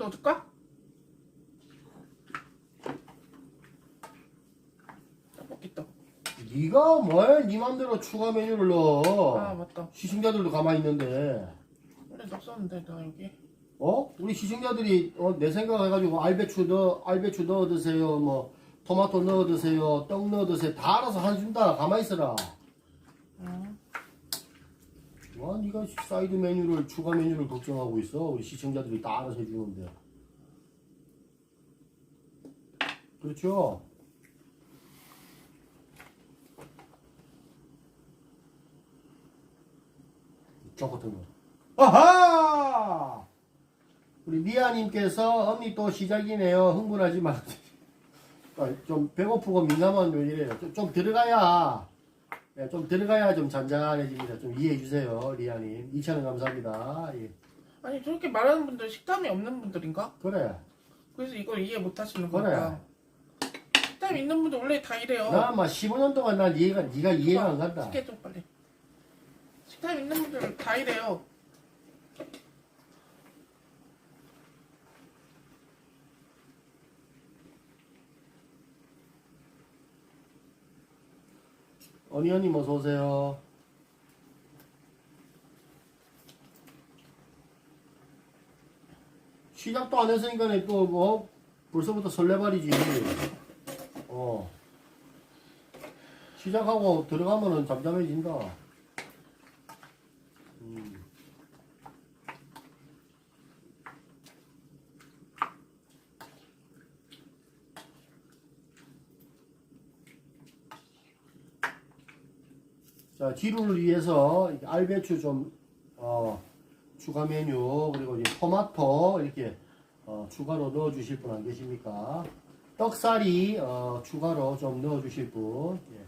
넣어줄까? 떡. 네가 뭐야? 네 맘대로 추가 메뉴를 넣어. 아 맞다. 시청자들도 가만히 있는데. 원래 넣었었는데 나 여기. 어? 우리 시청자들이 어, 내 생각 해가지고 알배추 넣어 알배추 넣어 드세요 뭐 토마토 넣어 드세요 떡 넣어 드세요 다 알아서 한숨다 가만히 있어라 음. 와 네가 사이드 메뉴를 추가 메뉴를 걱정하고 있어. 우리 시청자들이 다 알아서 해주는데. 그렇죠? 저 같은 거. 아하! 우리 미아님께서 언니 또 시작이네요. 흥분하지 마. 아, 좀 배고프고 민감한 요일이에요. 좀, 좀 들어가야 예, 좀 들어가야 좀 잔잔해집니다. 좀 이해해 주세요, 리아님. 2,000원 감사합니다. 예. 아니 저렇게 말하는 분들 식탐이 없는 분들인가? 그래. 그래서 이걸 이해 못 하시는 그래. 거니까. 식탐 있는 분들 원래 다 이래요. 나막 15년 동안 난 이해가 네가 이해가 안 간다. 쉽게 좀 빨리. 식탐 있는 분들 다 이래요. 어니언님 어서 오세요. 시작도 안 했으니까 또뭐 벌써부터 설레발이지. 어. 시작하고 들어가면은 잠잠해진다. 음. 자, 지루를 위해서 알배추 좀, 어, 추가 메뉴, 그리고 이제 토마토, 이렇게, 어, 추가로 넣어 주실 분 안 계십니까? 떡살이, 어, 추가로 좀 넣어 주실 분, 예.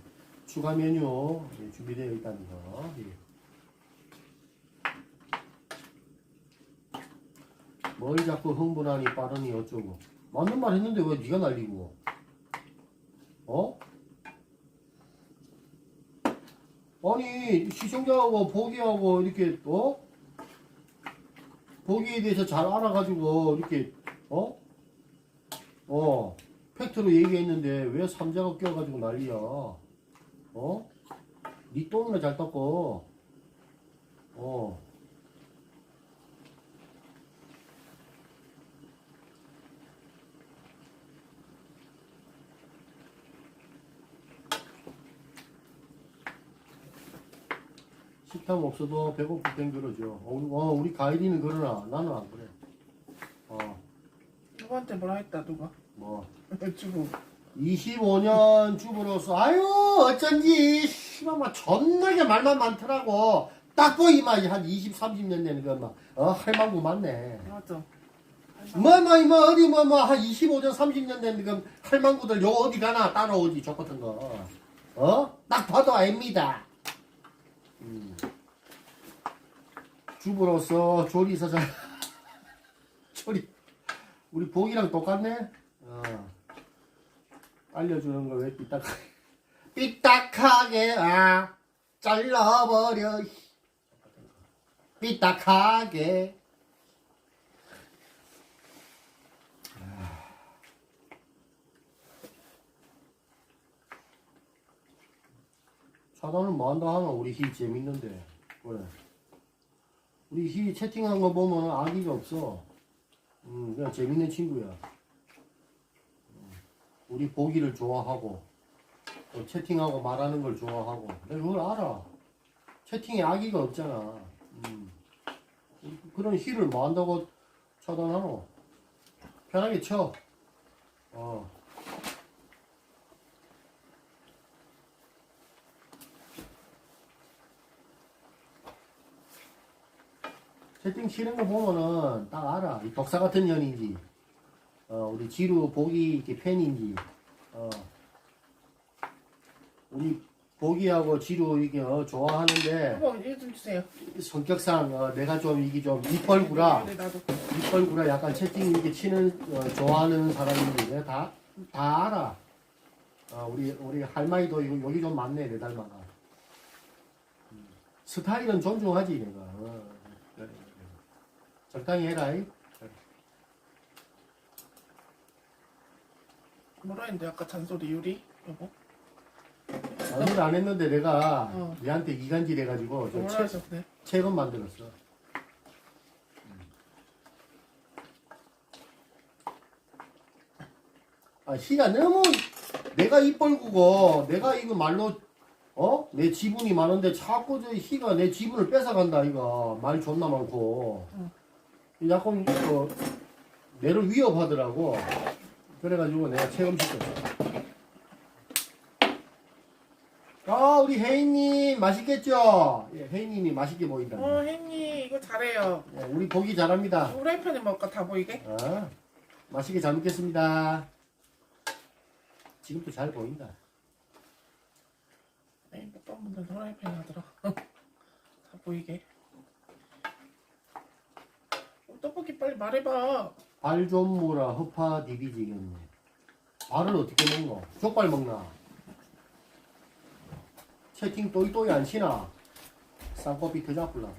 추가 메뉴 예, 준비되어 거. 예. 뭐이 자꾸 흥분하니 빠르니 어쩌고. 맞는 말 했는데 왜 네가 날리고. 어? 아니 시청자하고 보기하고 이렇게 어 보기에 대해서 잘 알아가지고 이렇게 어? 어 팩트로 얘기했는데 왜 삼자가 껴가지고 난리야 어? 니 똥이나 잘 닦고 어 식탐 없어도 배고플 땐 그러죠. 어, 우리, 가이디는 그러나 나는 안 그래. 어, 누구한테 뭐라 했다 누가? 뭐 주고. 25년 주부로서 아유 어쩐지 막 존나게 말만 많더라고. 딱 보이만 한 20, 30년 되는 거막 어, 할망구 맞네. 맞아. 뭐뭐 뭐 어디 뭐 뭐 한 25년 30년 된그 할망구들 요 어디 가나 따라오지 저 같은 거. 어? 딱 봐도 압니다. 음. 주부로서 조리사장 조리 우리 복이랑 똑같네. 어. 알려주는 거왜 삐딱하게 삐딱하게 아 잘라버려 삐딱하게 차단을 뭐 한다 하나 우리 희 재밌는데. 그래. 우리 희 채팅한 거 보면 악의가 없어. 음 그냥 재밌는 친구야. 음, 우리 보기를 좋아하고 또 채팅하고 말하는 걸 좋아하고. 내가 그걸 알아. 채팅에 악의가 없잖아. 음. 그런 희를 뭐 한다고 차단하노? 편하게 쳐. 어. 채팅 치는 거 보면은 딱 알아. 이 독사 같은 년인지, 어, 우리 지루 보기 이렇게 팬인지, 어, 우리 보기하고 지루 이게 어, 좋아하는데 한번 얘기 좀 주세요. 성격상 어, 내가 좀 이게 좀 입벌구라, 네, 나도. 입벌구라 약간 채팅 이렇게 치는 어, 좋아하는 사람인데 내가 다, 다 알아. 어, 우리 우리 할머니도 이거 여기 좀 많네 내 닮아가. 음, 스타일은 존중하지 내가. 어. 적당히 해라. 이. 뭐라 했는데 아까 잔소리 유리 여보 아무도 안 했는데 내가 어. 얘한테 이간질 해가지고 저 뭐라 책, 하셨대 책은 만들었어. 아, 희가 너무 내가 입 벌구고 내가 이거 말로 어? 내 지분이 많은데 자꾸 저 희가 내 지분을 뺏어간다 이거 말 존나 많고 약간 어, 내를 위협하더라고. 그래가지고 내가 체험시켰어. 아 우리 혜인님 맛있겠죠? 예, 혜인님이 맛있게 보인다. 어 혜니 이거 잘해요. 예, 우리 고기 잘합니다. 후라이팬에 먹을까 다 보이게? 아, 맛있게 잘 먹겠습니다. 지금도 잘 보인다. 에이 먹방분들 후라이팬 하더라 다 보이게? 어, 떡볶이 빨리 말해봐 발 좀 모라 허파 디비지겠네 발을 어떻게 먹노? 족발 먹나? 채팅 또이또이 안 치나? 쌍꺼비 더 잡으려고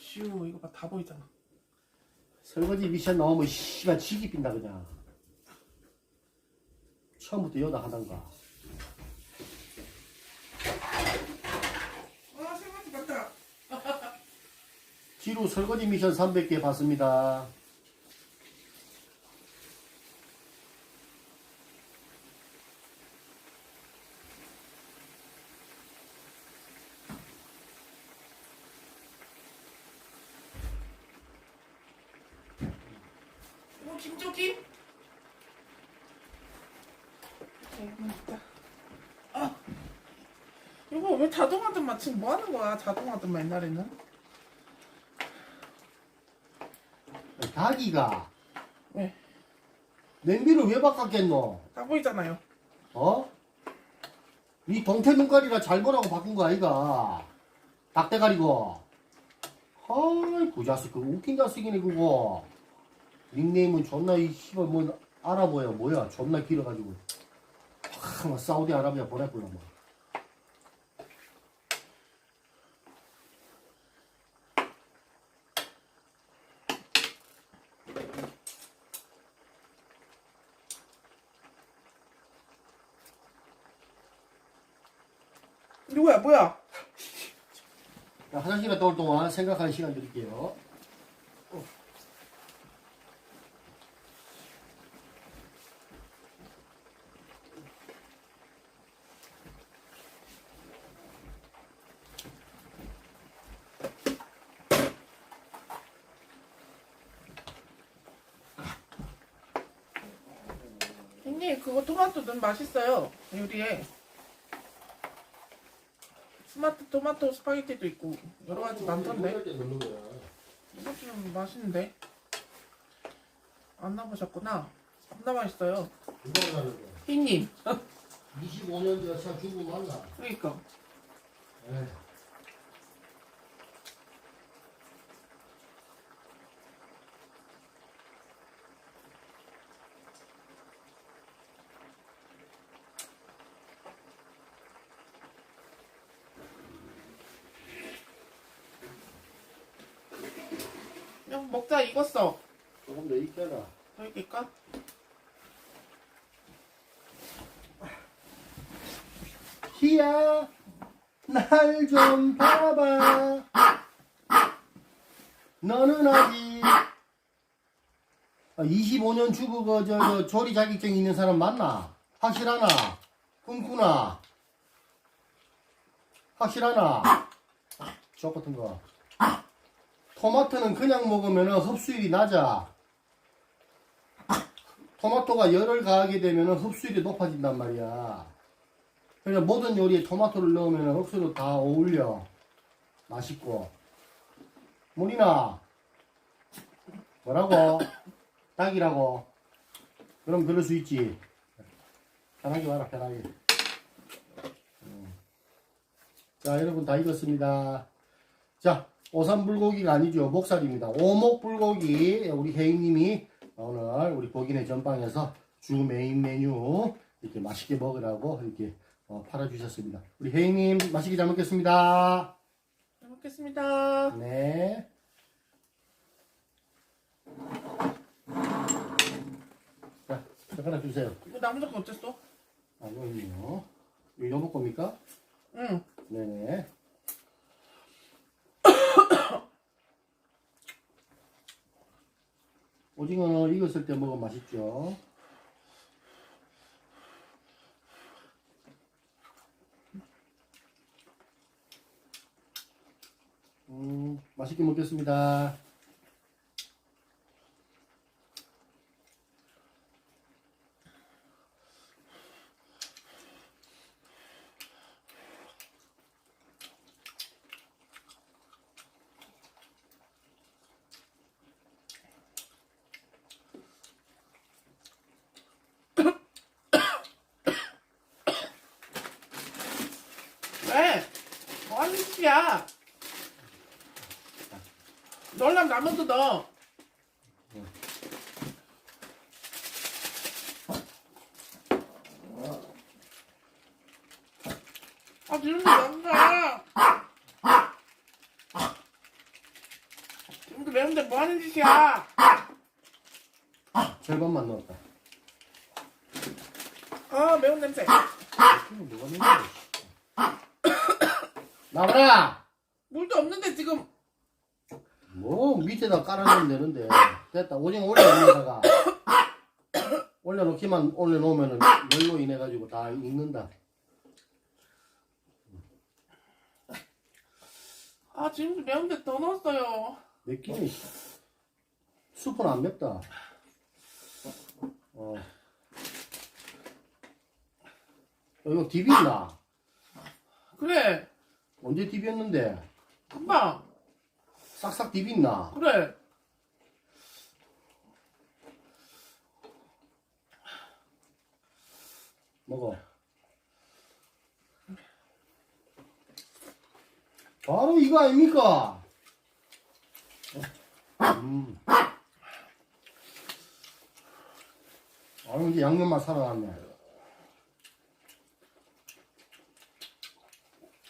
슈 이거 봐 다 보이잖아 설거지 미션 나오면 씨발 지기 빈다 그냥 처음부터 여다 하던가. 아 많다. 지루 설거지 미션 300개 받습니다. 이거 김조김? 이거 있다. 아 이거 왜 자동화든 지금 뭐 하는 거야 자동화든 옛날에는 닭이가 왜? 냄비를 왜 바꿨겠노? 다 보이잖아요 어? 이 동태 눈깔이라 잘 보라고 바꾼 거 아이가? 닭대가리고. 아이, 그 자식, 그 웃긴 자식이네, 그거. 닉네임은 존나, 이, 씨발, 뭐, 알아보여. 뭐야, 존나 길어가지고. 하, 막 사우디아라비아 보내볼라, 뭐. 누구야 뭐야? 자, 화장실 갔다 올 동안 생각하는 시간 드릴게요. 형님 그거 토마토 넣으면 맛있어요. 요리에 스마트 토마토 스파게티도 있고 여러 가지 많던데. 이거 좀 맛있는데? 안 나보셨구나. 겁나 맛있어요. 희님 25년 전에 참 죽고 만나. 그러니까. 에이. 먹자 익었어 조금 더 익혀라. 더 익을까? 희야, 날 좀 봐봐. 너는 아직 25년 주부가 저, 저 조리 자격증 있는 사람 맞나? 확실하나? 꿈꾸나? 확실하나? 저 같은 거. 토마토는 그냥 먹으면 흡수율이 낮아. 토마토가 열을 가하게 되면 흡수율이 높아진단 말이야. 그러니까 모든 요리에 토마토를 넣으면 흡수로 다 어울려. 맛있고. 문이나 뭐라고? 딱이라고. 그럼 그럴 수 있지. 편하게 와라, 편하게. 음. 자, 여러분 다 익었습니다. 자, 오삼불고기가 아니죠. 목살입니다. 오목불고기. 우리 혜인님이 오늘 우리 고기네 전방에서 주 메인 메뉴 이렇게 맛있게 먹으라고 이렇게 어, 팔아주셨습니다. 우리 혜인님 맛있게 잘 먹겠습니다. 잘 먹겠습니다. 네. 자, 젓가락 주세요. 이거 나무 젓가 어땠어? 아, 이거 있네요. 이거 여보 겁니까? 응. 네네. 오징어는 익었을 때 먹으면 맛있죠. 음, 맛있게 먹겠습니다. 왜? 뭐하는 짓이야? 널랑 나면도 너. 아, 지금도 난가. 지금도 매운데 뭐 하는 짓이야? 절반만 넣었다. 아, 매운 냄새. 이거 뭐가 거야? 나와라! 물도 없는데 지금. 뭐 밑에다 깔아놓으면 되는데 됐다 오징어 올려놓다가 올려놓기만 올려놓으면은 열로 인해 가지고 다 익는다 아, 지금도 매운데 더 넣었어요. 맵기는 씨. 수프는 안 맵다 어 어, 이거 디비나 그래. 언제 디비었는데 금방. 싹싹 디비나 그래. 먹어 바로 이거 아닙니까 음. 아유 이제 양념만 살아났네.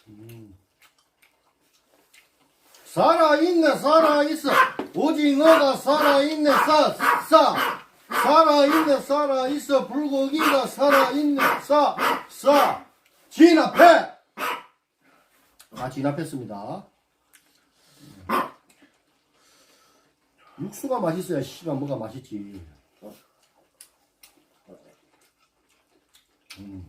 음. 살아있네 살아있어 오징어가 살아있네 싸싸 살아있네 살아있어 불고기가 살아있네 싸싸 진압해 아 진압했습니다 육수가 맛있어야 씨가 뭐가 맛있지. 음.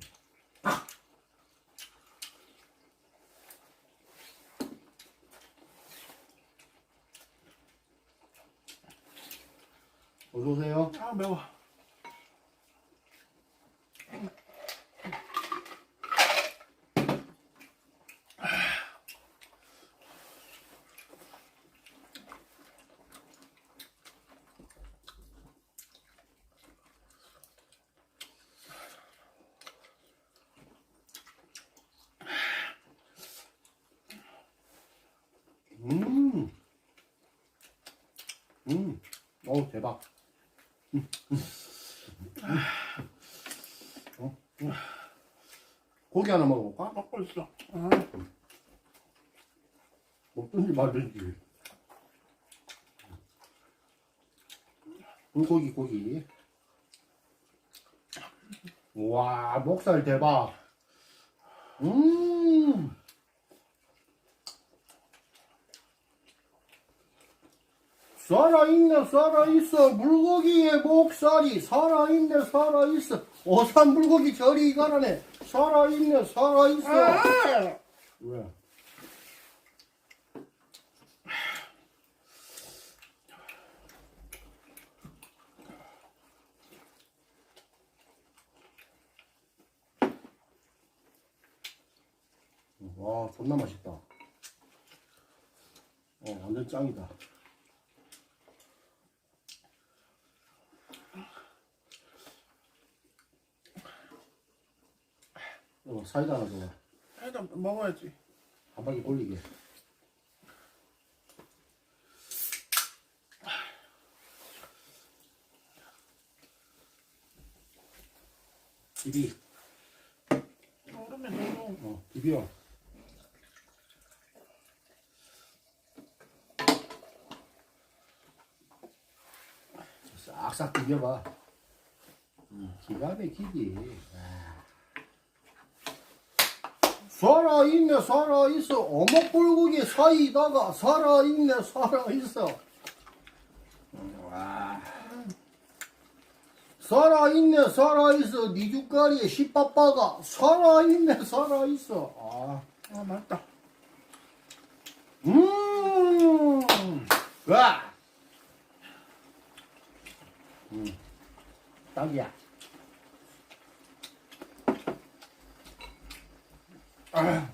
어서 오세요. 아, 매워. 음. 음. 어우, 대박. 음. 음. 음. 어? 음. 고기 하나 먹어볼까? 먹고 있어. 아, 먹든지 말든지. 불고기, 고기. 와, 목살 대박. 음. 살아있네, 살아있어. 물고기의 목살이 살아있네, 살아있어. 어산 물고기 저리 가라네. 살아있네, 살아있어. 아! 왜? 와, 존나 맛있다. 어, 완전 짱이다. 어, 사이다 하나 줘봐. 일단 먹어야지. 한 바퀴 돌리게. 입이 얼음면 비벼. 싹싹 비벼봐. 음, 기가 막히지. 아. 살아있네, 살아있어. 어묵불고기 사이다가 살아있네, 살아있어. 와. 살아있네, 살아있어. 니 죽가리에 씨빠빠가 살아있네, 살아있어. 아. 아 맛있다. 음, 와. 음, 딱이야. 아.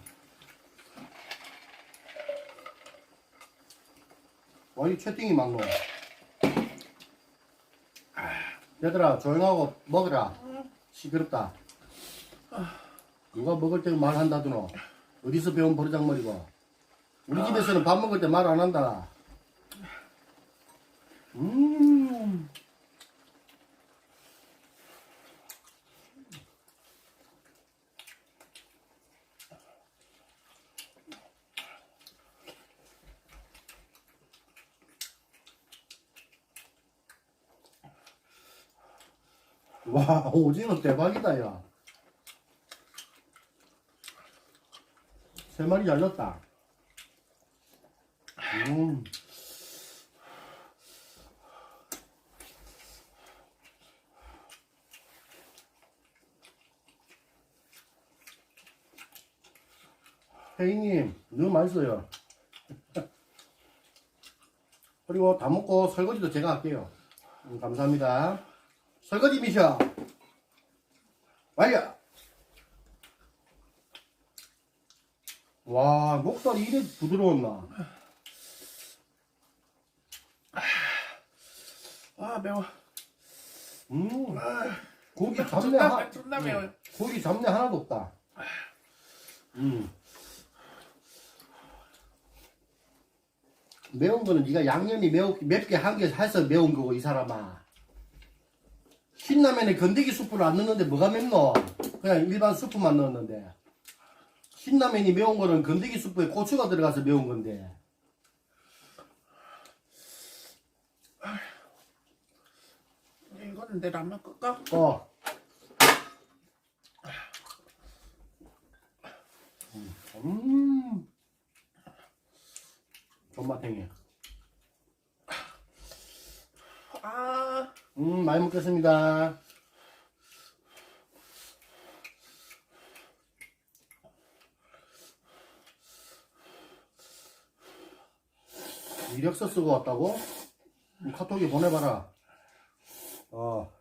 와, 이 채팅이 많노. 아, 얘들아, 조용하고 먹으라. 시끄럽다. 누가 먹을 때 말한다더노. 어디서 배운 버르장머리고. 우리 집에서는 밥 먹을 때 말 안 한다. 음. 와, 오징어 대박이다, 야. 세 마리 잘렸다. 음. 혜인님, 너무 맛있어요. 그리고 다 먹고 설거지도 제가 할게요. 음, 감사합니다. 설거지 미 셔. 완료. 와, 목살이 이래 부드러웠나? 아 매워. 음, 아, 고기 잡내 존나 하, 존나 음, 매워요. 고기 잡내 하나도 없다. 음. 매운 거는 네가 양념이 매우, 맵게 한게 해서 매운 거고 이 사람아. 신라면에 건더기 수프를 안 넣는데 뭐가 맵노? 그냥 일반 수프만 넣었는데. 신라면이 매운 거는 건더기 수프에 고추가 들어가서 매운 건데. 이거는 내 라면 끌까? 어. 음. 존맛탱이. 아 음, 많이 먹겠습니다. 이력서 쓰고 왔다고? 음, 카톡에 보내봐라. 어.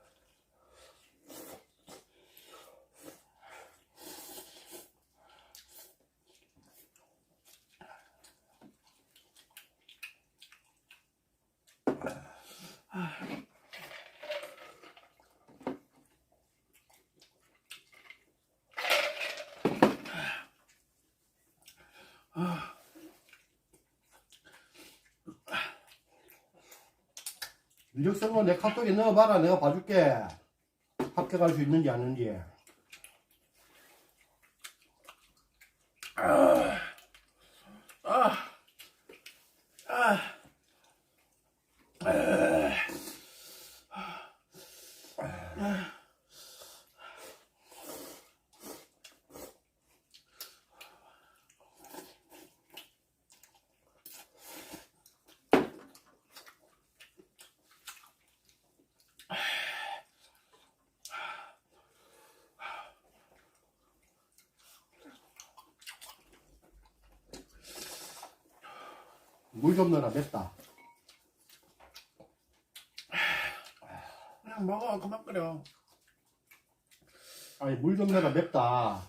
이력서 거내 카톡에 넣어봐라. 내가 봐줄게. 합격할 수 있는지 아닌지. 물 좀 넣어라. 맵다. 그냥 먹어 그만 끓여. 아니 물 좀 넣어라. 맵다.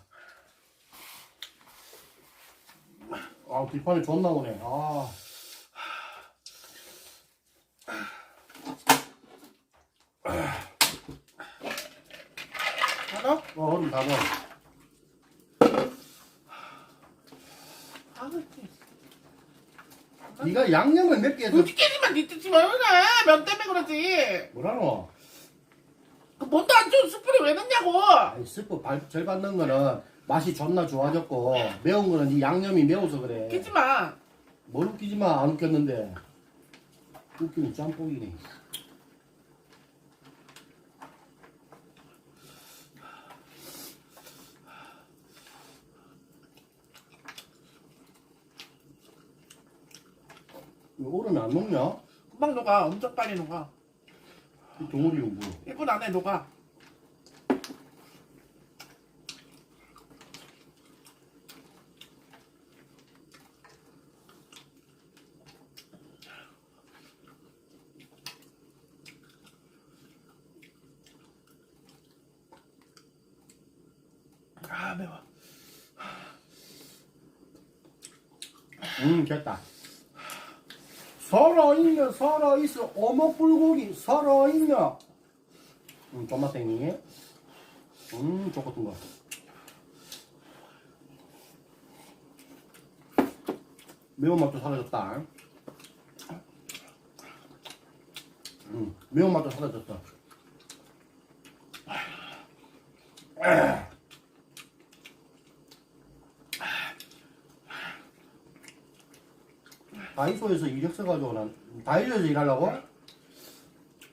아 뒷판이 존나 오네. 아. 알아? 어, 얼음 다 넣어. 아 그렇지. 네가 양념을 맵게 해서 우지끼리만 니 뜻이 왜 그래? 면 때문에 그러지. 뭐라노? 그 뭔도 안 좋은 스프를 왜 넣냐고. 아니 스프 발, 절반 넣은 거는 맛이 존나 좋아졌고 매운 거는 이 양념이 매워서 그래. 끼지 마. 뭘 웃기지 마. 안 웃겼는데. 웃기는 짬뽕이네. 왜 오르면 안 녹냐? 금방 녹아. 엄청 빨리 녹아. 이 동물이 뭐. 1분 안에 녹아. 아 매워. 음, 됐다. 살아있네, 살아있어. 어묵 불고기, 살아있네. 음, tomate 음, 저 같은 거. 매운맛도 사라졌다. 음, 매운맛도 사라졌다. 다이소에서 이력서 가지고 난 다이소에서 일하려고?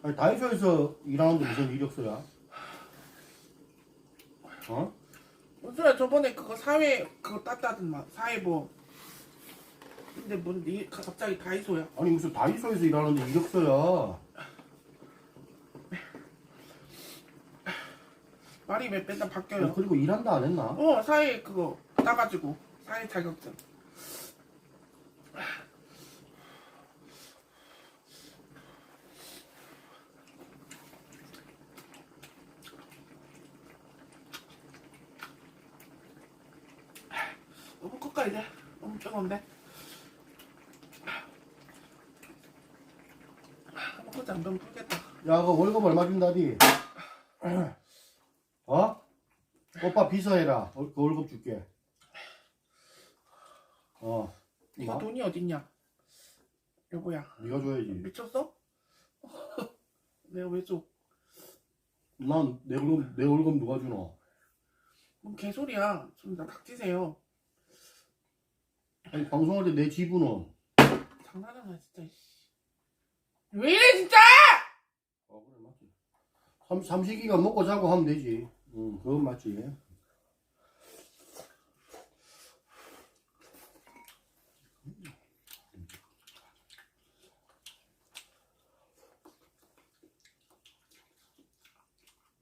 아니 다이소에서 일하는데 무슨 이력서야? 어? 무슨 저번에 그거 사회 그거 땄다더만 사회보. 근데 뭔 이- 갑자기 다이소야? 아니 무슨 다이소에서 일하는데 이력서야? 말이 왜 맨날 야, 바뀌어요? 그리고 일한다 안 했나? 어 사회 그거 따가지고 사회 자격증. 너무 컸까 이제 너무 뜨거운데. 너무 크지 안 되면 풀겠다. 야, 그 월급 얼마 준다디? 어? 오빠 비서해라. 월- 그 월급 줄게. 어. 이거 뭐? 돈이 어딨냐? 여보야 네가 줘야지. 미쳤어? 내가 왜 줘? 난 내 월급 내 월급 누가 주노? 뭔 개소리야. 좀 나 닥치세요. 아니 방송할 때 내 지분은. 장난하나 진짜. 왜 이래 진짜! 어 그래 맞지. 삼 삼식이가 먹고 자고 하면 되지. 응, 그건 맞지.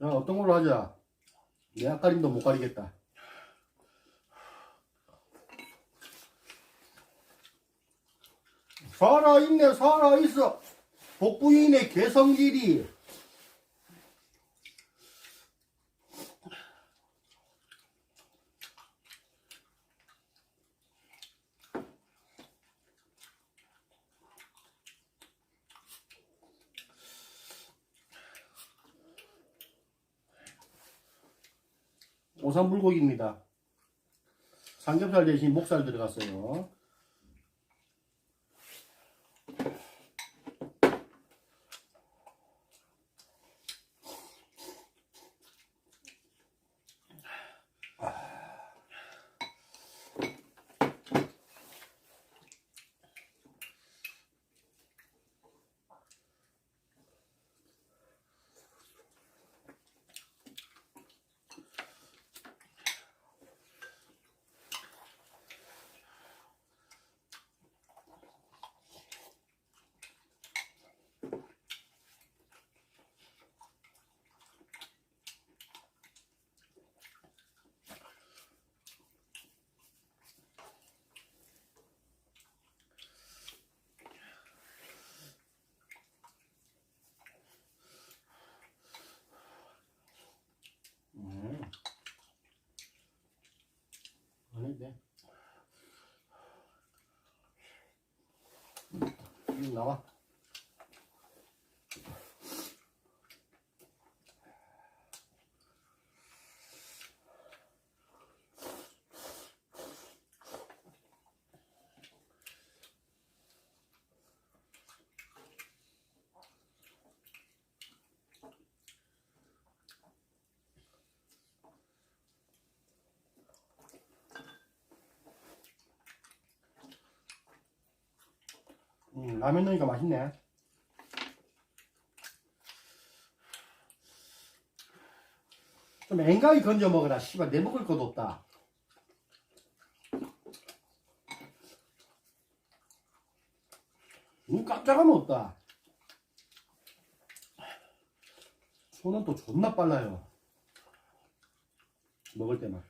야 어떤 걸로 하자. 내 앞가림도 못 가리겠다. 살아있네 살아있어. 복부인의 개성질이. 오삼불고기입니다. 삼겹살 대신 목살 들어갔어요. 음. 아닌데. 음, 음, 라면 넣으니까 맛있네. 좀 앵가이 건져 먹어라. 씨발, 내 먹을 것도 없다. 눈 깜짝하면 없다. 손은 또 존나 빨라요. 먹을 때만.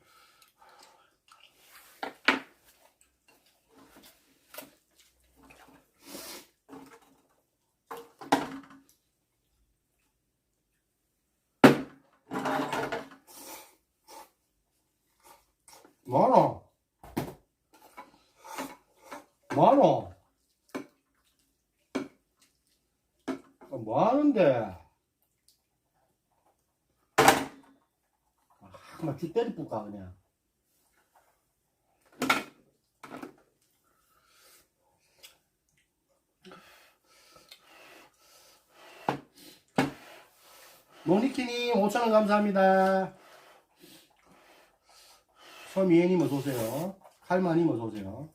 뭐하노? 뭐하노? 아, 뭐하는데? 아, 그만 쭉 때리 뿌까 그냥 모니키님 5천원 감사합니다 서미애님 어서오세요 칼마님 어서오세요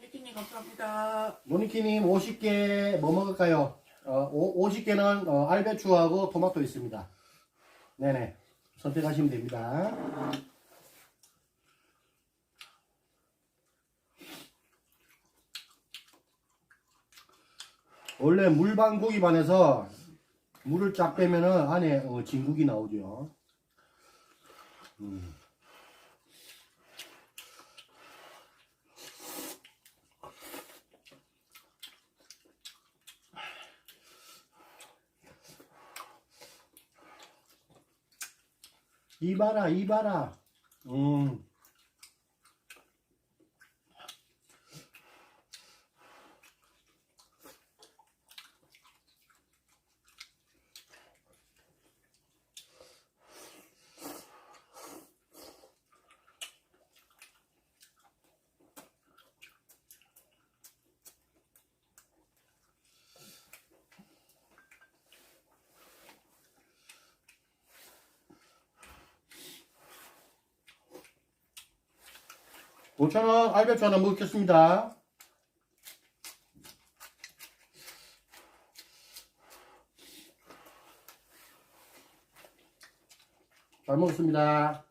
미키님 감사합니다. 모니키님 50개 뭐 먹을까요? 어, 50개는 어, 알배추하고 토마토 있습니다. 네네. 선택하시면 됩니다. 원래 물방고기 반에서 물을 쫙 빼면은 안에 어, 진국이 나오죠. 음. 이봐라 이봐라 음. 오천원 알배추 하나 먹겠습니다. 잘 먹었습니다.